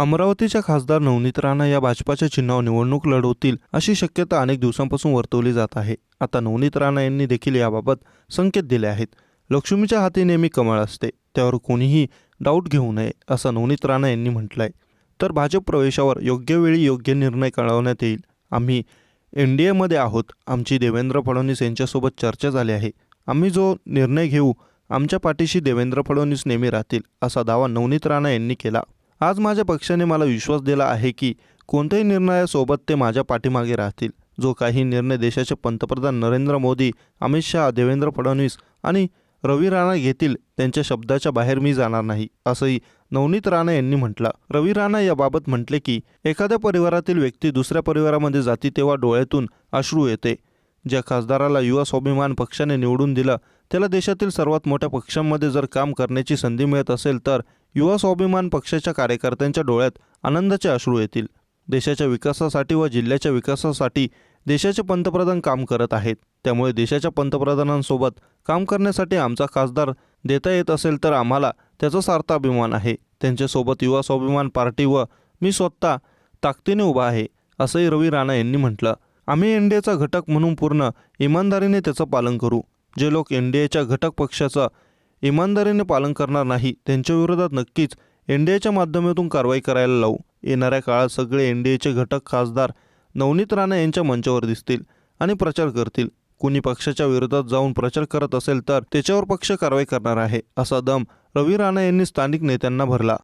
अमरावतीच्या खासदार नवनीत राणा या भाजपाच्या चिन्हावर निवडणूक लढवतील अशी शक्यता अनेक दिवसांपासून वर्तवली जात आहे. आता नवनीत राणा यांनी देखील याबाबत संकेत दिले आहेत. लक्ष्मीच्या हाती नेहमी कमळ असते. त्यावर कोणीही डाऊट घेऊ नये असं नवनीत राणा यांनी म्हटलं आहे तर भाजप प्रवेशावर योग्य वेळी योग्य निर्णय कळवण्यात येईल. आम्ही एन डी एमध्ये आहोत. आमची देवेंद्र फडणवीस यांच्यासोबत चर्चा झाली आहे. आम्ही जो निर्णय घेऊ आमच्या पाठीशी देवेंद्र फडणवीस नेहमी राहतील असा दावा नवनीत राणा यांनी केला. आज माझ्या पक्षाने मला विश्वास दिला आहे की कोणत्याही निर्णयासोबत ते माझ्या पाठीमागे राहतील. जो काही निर्णय देशाचे पंतप्रधान नरेंद्र मोदी अमित शहा देवेंद्र फडणवीस आणि रवी राणा घेतील त्यांच्या शब्दाच्या बाहेर मी जाणार नाही असंही नवनीत राणा यांनी म्हटलं. रवी राणा याबाबत म्हटले की एखाद्या परिवारातील व्यक्ती दुसऱ्या परिवारामध्ये जाती तेव्हा डोळ्यातून अश्रू येते. ज्या खासदाराला युवा स्वाभिमान पक्षाने निवडून दिलं त्याला देशातील सर्वात मोठ्या पक्षांमध्ये जर काम करण्याची संधी मिळत असेल तर युवा स्वाभिमान पक्षाच्या कार्यकर्त्यांच्या डोळ्यात आनंदाचे अश्रू येतील. देशाच्या विकासासाठी व जिल्ह्याच्या विकासासाठी देशाचे पंतप्रधान काम करत आहेत. त्यामुळे देशाच्या पंतप्रधानांसोबत काम करण्यासाठी आमचा खासदार देता येत असेल तर आम्हाला त्याचा सार्थ अभिमान आहे. त्यांच्यासोबत युवा स्वाभिमान पार्टी व मी स्वतः ताकदीने उभा आहे असंही रवी राणा यांनी म्हटलं. आम्ही एन डी एचा घटक म्हणून पूर्ण इमानदारीने त्याचं पालन करू. जे लोक एन डी एच्या घटक पक्षाचं इमानदारीने पालन करणार नाही त्यांच्याविरोधात नक्कीच एन डी एच्या माध्यमातून कारवाई करायला लावू. येणाऱ्या काळात सगळे एन डी एचे घटक खासदार नवनीत राणा यांच्या मंचावर दिसतील आणि प्रचार करतील. कुणी पक्षाच्या विरोधात जाऊन प्रचार करत असेल तर त्याच्यावर पक्ष कारवाई करणार आहे असा दम रवी राणा यांनी स्थानिक नेत्यांना भरला.